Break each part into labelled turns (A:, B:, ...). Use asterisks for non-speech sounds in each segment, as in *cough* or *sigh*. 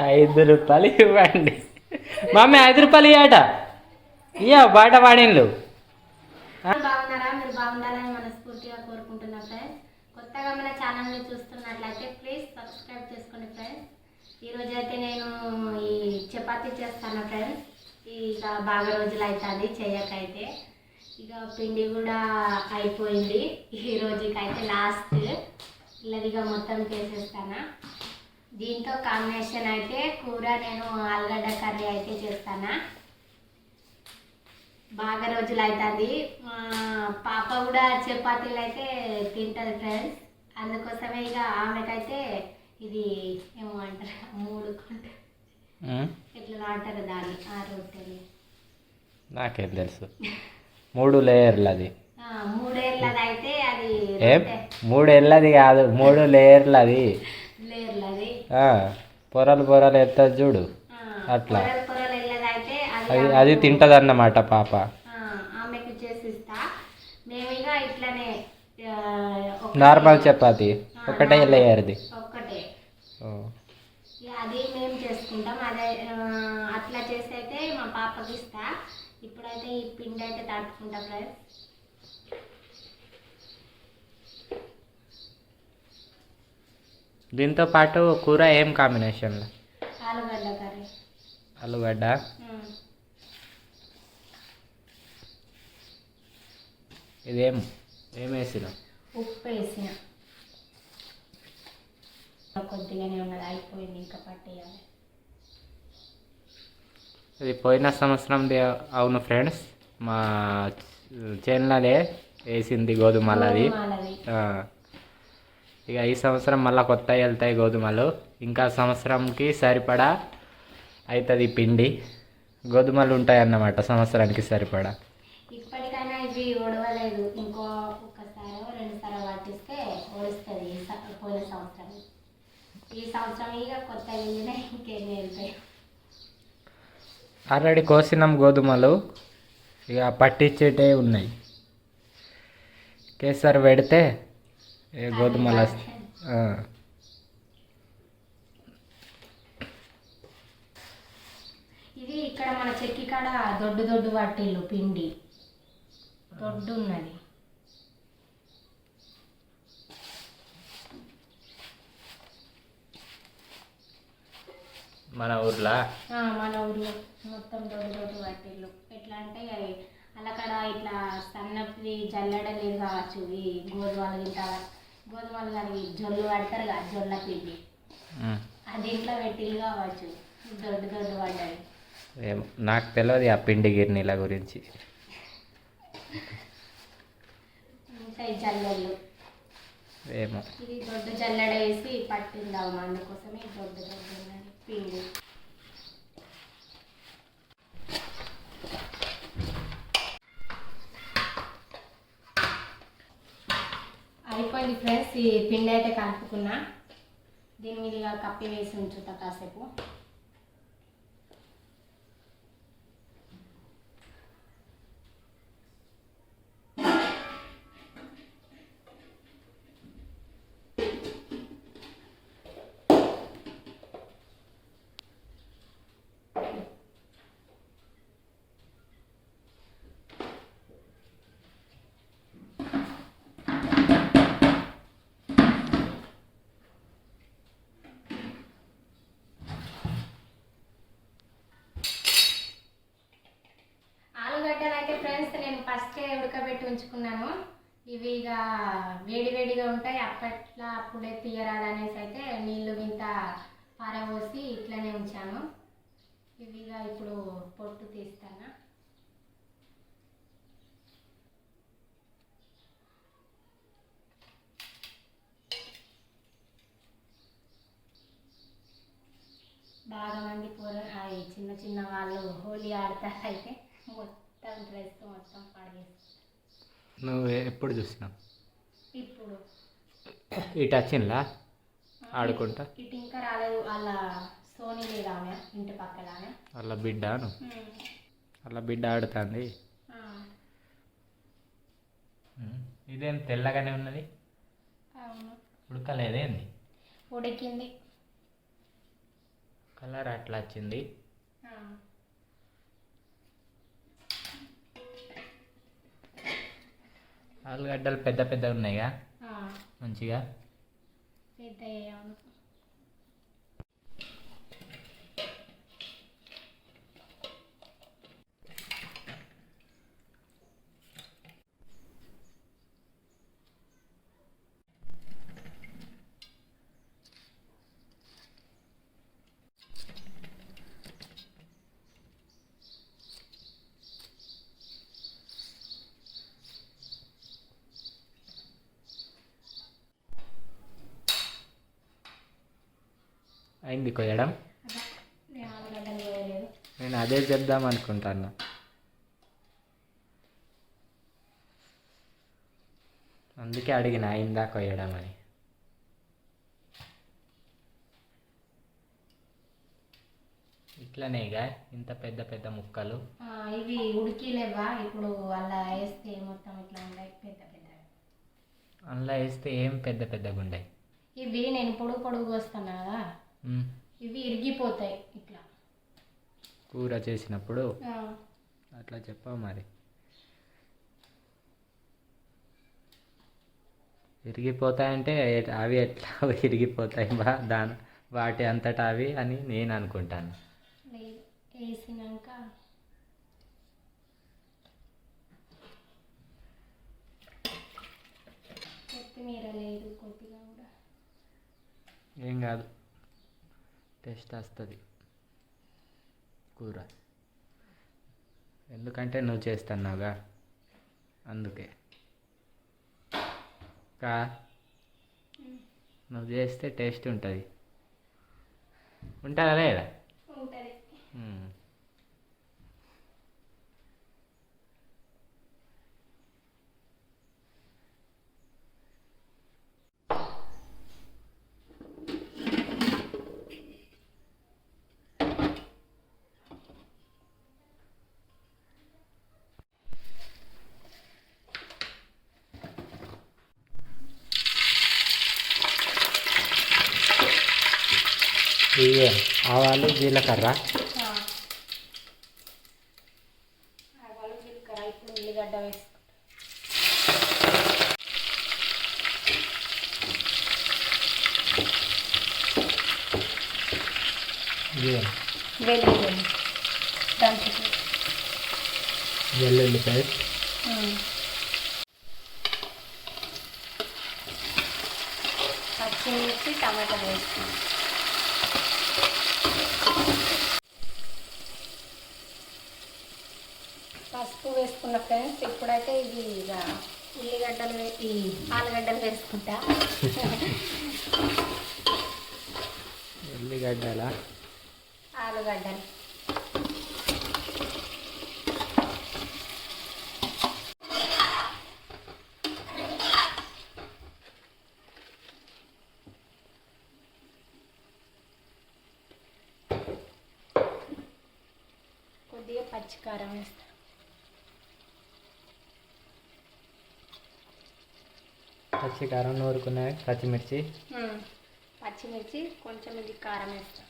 A: ఐదు రూపాయలు ఇవ్వండి. మమ్మీ ఐదు రూపాయలు ఇవ్వట ఇయ్య బాట పాడిన్లు
B: బాగున్నారా? మీరు బాగుండాలని మనస్ఫూర్తిగా కోరుకుంటున్నా ఫ్రెండ్స్. కొత్తగా మన ఛానల్ని చూస్తున్నట్లయితే ప్లీజ్ సబ్స్క్రైబ్ చేసుకోండి ఫ్రెండ్స్. ఈరోజు అయితే నేను ఈ చపాతి చేస్తాను ఫ్రెండ్స్. ఇక బాగా రోజులు అవుతుంది చేయకైతే. ఇక పిండి కూడా అయిపోయింది. ఈ రోజుకైతే లాస్ట్. ఇలాదిగా మొత్తం చేసేస్తాను. దీంతో కాంబినేషన్ అయితే కూర నేను ఆలుగడ్డ కర్రీ అయితే చేస్తాను. బాగా రోజులు అవుతుంది మా పాప కూడా చపాతీలు అయితే తింటుంది ఫ్రెండ్స్ అందుకోసమే ఇక ఆమెకైతే ఇది ఏమో అంటారు మూడు కొంట? ఇట్లా అంటారు దాన్ని ఆ రొట్టెలు
A: నాకేం తెలుసు. మూడు లేయర్లు అది
B: ఆ, మూడేళ్ళది అయితే అది
A: ఏం?
B: రొట్టె.
A: మూడు ఎల్లది కాదు మూడు లేయర్లు అది
B: లేర్లు అది
A: ఆ, పొరలు పొరలు ఎత్తది చూడు. అట్లా.
B: అది
A: అది అది తింటదన్నమాట పాప. నార్మల్ చపాతి. ఒకటే. లేయర్ది.
B: అది మేము చేసుకుంటాం. అదే అట్లా చేసి అయితే మా పాపకి ఇస్తా. ఇప్పుడైతే ఈ పిండి అయితే తట్టుకుంటా ఫ్రెండ్స్
A: దీంతో పాటు కూర ఏం కాంబినేషన్లో
B: ఆలుగడ్డ కర్రీ.
A: ఆలుగడ్డ.
B: ఉమ్.
A: ఇదేం ఏం వేసినాం
B: ఉప్పు వేసిన. కొద్దిగానే ఉన్నది అయిపోయింది ఇంకా పట్టేయాలి.
A: ఇది పోయిన సంవత్సరం అవును ఫ్రెండ్స్ మా చేనులదే వేసింది గోధుమలది. ఇక ఈ సంవత్సరం మళ్ళీ కొత్త వెళ్తాయి గోధుమలు. ఇంకా సంవత్సరంకి సరిపడా అవుతుంది పిండి. గోధుమలు ఉంటాయి అన్నమాట సంవత్సరానికి సరిపడా.
B: ఇప్పటికైనా ఇవి ఒడవలేదు ఇంకో ఒక్కసారి రెండు సార్లు పట్టిస్తే ఒడుస్తుంది ఈ స- పోయిన సంవత్సరం. ఈ సంవత్సరం ఇక కొత్త వెళ్ళినా ఇంకేం వెళ్తాయి.
A: ఆల్రెడీ కోసినాం గోధుమలు. ఇక పట్టించేటే ఉన్నాయి. కేసరి పెడితే ఏ గోధుమలు.
B: ఇది ఇక్కడ మన చెక్కి కాడ దొడ్డు దొడ్డు పట్టిల్లు పిండి. దొడ్డు ఉన్నది
A: మన ఊర్లో?
B: ఆ, మన ఊర్లో మొత్తం దొడ్డు దొడ్డు పట్టిల్లు. ఎట్లా అంటే అవి అలకడ ఇట్లా సన్నది జల్లెడ లేదు కావచ్చు ఈ గోధుమలు ఇంత గోధుమలు కానీ జొల్లు పడతారు కదా జొల్ల పిండి. అది ఇంట్లో పెట్టిల్లు కావచ్చు దొడ్డు దొడ్డు పడ్డది.
A: ఏమో నాకు తెలియదు ఆ పిండి గిర్నీల గురించి.
B: జల్లెళ్ళు
A: ఏమో.
B: ఇది దొడ్డు జల్లెడ వేసి పట్టిందాము అందుకోసమే దొడ్డు దొడ్డు పిండి. అయిపోయింది ఫ్రెండ్స్ ఈ పిండి అయితే కలుపుకున్నా. దీని మీద కప్పి వేసి ఉంచుతా కాసేపు. ఆలుగడ్డలు అయితే ఫ్రెండ్స్ నేను ఫస్టే ఉడకబెట్టి ఉంచుకున్నాను. ఇవి ఇక వేడివేడిగా ఉంటాయి. అప్పట్లో అప్పుడే తీయరాదు అనేసి అయితే నీళ్ళు ఇంత పారబోసి ఇట్లనే ఉంచాను. ఇవి ఇక ఇప్పుడు పొట్టు తీస్తాను. బాగా మంది పూర చిన్న చిన్న వాళ్ళు హోలీ ఆడతారు అయితే. డ్రెస్ మొత్తం
A: నువ్వు ఎప్పుడు చూసినావు?
B: ఇప్పుడు.
A: ఇటు వచ్చిందా ఆడుకుంటా?
B: ఇటు ఇంకా రాలేదు. వాళ్ళ సోనీ లేదు ఆమె ఇంటి ఆమె
A: వాళ్ళ బిడ్డను వాళ్ళ బిడ్డ ఆడుతుంది? ఇదేం తెల్లగానే ఉన్నది?
B: అవును.
A: ఉడకలేదేంది
B: ఉడికింది.
A: కలర్ అట్లా వచ్చింది? ఆలుగడ్డలు పెద్ద పెద్ద ఉన్నాయిగా మంచిగా?
B: పెద్ద
A: అయింది కొయ్యడం
B: నేను
A: అదే చెప్దాం అనుకుంటాను అందుకే అడిగిన అయిందా కొయ్యడం అని. ఇట్లనేగా ఇంత పెద్ద పెద్ద ముక్కలు.
B: ఇవి ఉడికిలేవా? ఇప్పుడు అలా వేస్తే మొత్తం ఇట్లా ఉన్నాయి పెద్ద పెద్ద.
A: అందులో వేస్తే ఏం పెద్ద పెద్దగా ఉండయి
B: ఇవి నేను పొడుగు పొడుగు వస్తున్నా కదా. ఇవి ఇరిగిపోతాయి ఇట్లా.
A: కూర చేసినప్పుడు అట్లా చెప్పావు మరి. విరిగిపోతాయంటే ఎ- అవి ఎట్లా *laughs* విరిగిపోతాయి బా దాని వాటి అంతటా అవి అని నేను అనుకుంటాను.
B: వేసినాక. కొత్తిమీర లేదు కొద్దిగా కూడా.
A: ఏం కాదు. టేస్ట్ వస్తుంది కూర. ఎందుకంటే నువ్వు చేస్తున్నావుగా. అందుకే. కా? నువ్వు చేస్తే టేస్ట్ ఉంటుంది ఉంటుందా. లేదా ఆవాలు జీలకర్ర
B: ఆవాలు జీలకర్ర. ఇప్పుడు ఉల్లిగడ్డ వేసుకుంటాం
A: ఇవే
B: వెల్లుల్లి దంచుకు
A: వెల్లుల్లి పేస్ట్
B: పచ్చిమిర్చి టమాటా వేసుకుంటాం పసుపు వేసుకున్న ఫ్రెండ్స్ ఇప్పుడైతే ఇది ఇక ఉల్లిగడ్డలు ఈ ఆలుగడ్డలు వేసుకుంటా
A: ఉల్లిగడ్డల
B: ఆలుగడ్డలు కొద్దిగా పచ్చికారం వేస్తా
A: పచ్చికారం నూరుకున్నవి పచ్చిమిర్చి.
B: పచ్చిమిర్చి కొంచెం ఇది కారం వేస్తా.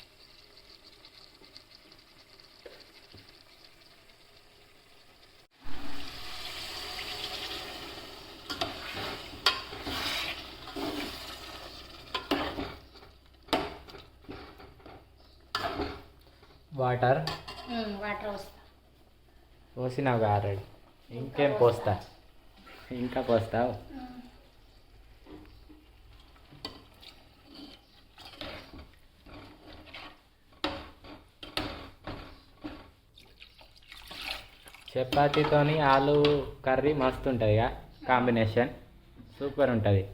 A: వాటర్.
B: వాటర్ వస్తా
A: పోసినావు ఆల్రెడీ. ఇంకేం పోస్తా. ఇంకా పోస్తావు? చపాతీతోని ఆలు కర్రీ మస్తు ఉంటుంది ఇక. కాంబినేషన్. సూపర్ ఉంటుంది.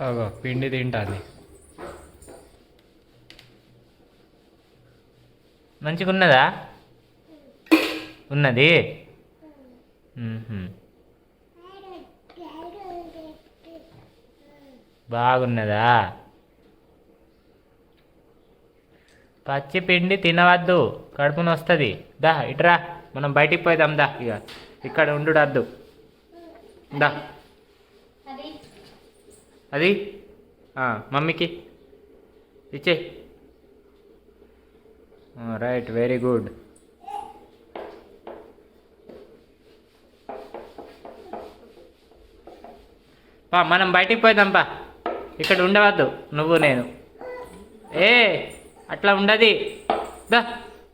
A: అగో పిండి తింటుంది. మంచిగా ఉన్నదా? ఉన్నది బాగున్నదా? పచ్చి పిండి తినవద్దు కడుపున వస్తుంది దా ఇట్రా మనం బయటికి పోయిదాం దా. ఇక ఇక్కడ ఉండు వద్దు దా.
B: అది.
A: మమ్మీకి. ఇచ్చే. Right very good. పా మనం బయటికి పోదాం పా. ఇక్కడ ఉండవద్దు నువ్వు నేను. ఏ అట్లా ఉండది. దా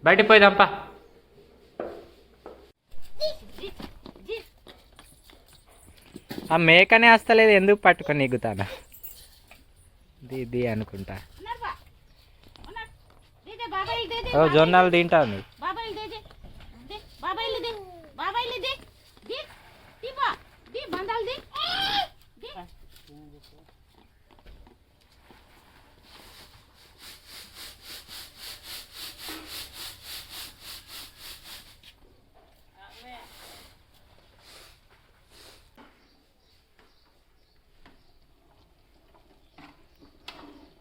A: బయటికి ఆ మేకనే వస్తలేదు ఎందుకు పట్టుకొని ఎగుతానా ఇది అనుకుంటా. ఓ జొన్నలు తింటాను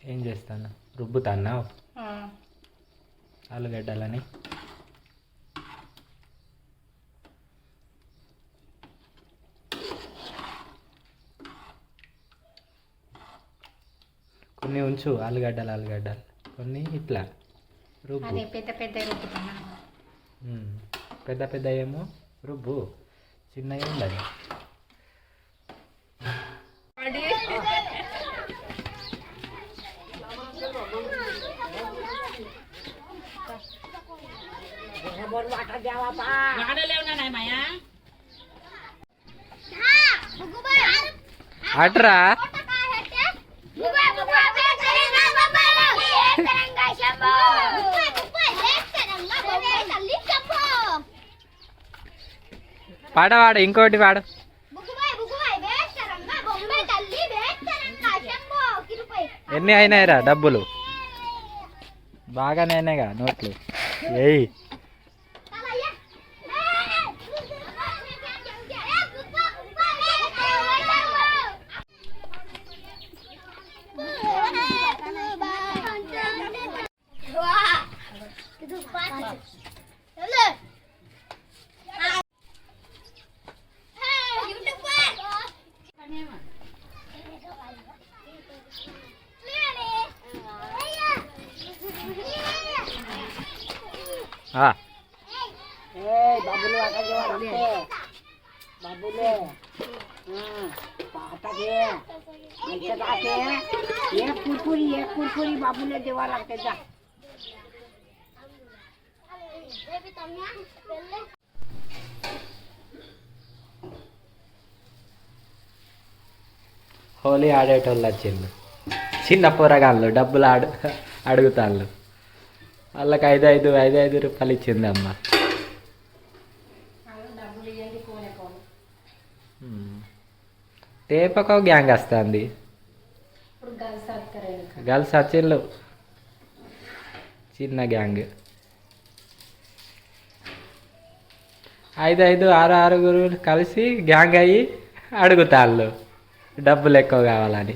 A: ఏం చేస్తాను? రుబ్బుతాన్నావు ఆలుగడ్డలని? కొన్ని ఉంచు ఆలుగడ్డలు ఆలుగడ్డలు. కొన్ని ఇట్లా రుబ్బు.
B: పెద్ద పెద్ద రుబ్బుతున్నా.
A: పెద్ద పెద్ద ఏమో? రుబ్బు. చిన్నవి ఉండదు. అట్రా పాట వాడు ఇంకోటి వాడు ఎన్ని అయినాయిరా డబ్బులు? బాగానే అయినాయిగా నోట్లు. ఏయ్.
C: एक कुरकुरी एक कुरकुरी बाबूला देवा लागते जा
A: హోలీ ఆడేటోళ్ళు వచ్చిండు చిన్న పోరగాళ్ళు డబ్బులు ఆడు అడుగుతాళ్ళు వాళ్ళకి ఐదు ఐదు ఐదు ఐదు రూపాయలు ఇచ్చింది అమ్మ రేపకో గ్యాంగ్ వస్తుంది. గర్ల్స్ వచ్చిండ్రు చిన్న గ్యాంగ్. ఐదు ఐదు ఆరు ఆరుగురు కలిసి గ్యాంగ్ అయ్యి అడుగుతాళ్ళు. డబ్బులు ఎక్కువ కావాలని.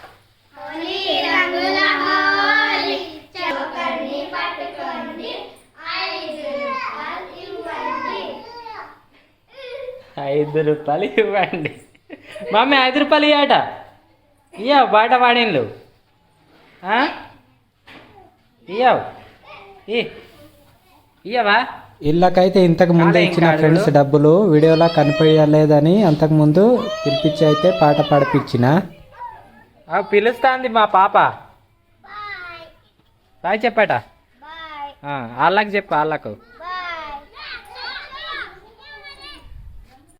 A: ఐదు రూపాయలు ఇవ్వండి. మమ్మీ ఐదు రూపాయలు ఇవ్వట ఇయ్యవు బయట పాడిన్లు ఇయ్యవు. ఇయ్యవా? ఇళ్ళకైతే ఇంతకు ముందే ఇచ్చిన ఫ్రెండ్స్ డబ్బులు వీడియోలో కనిపించలేదని అంతకు ముందు పిలిపించి అయితే పాట పాడిపించిన. పిలుస్తాంది మా పాప. బాయ్ చెప్పట. వాళ్ళకి చెప్పు వాళ్ళకు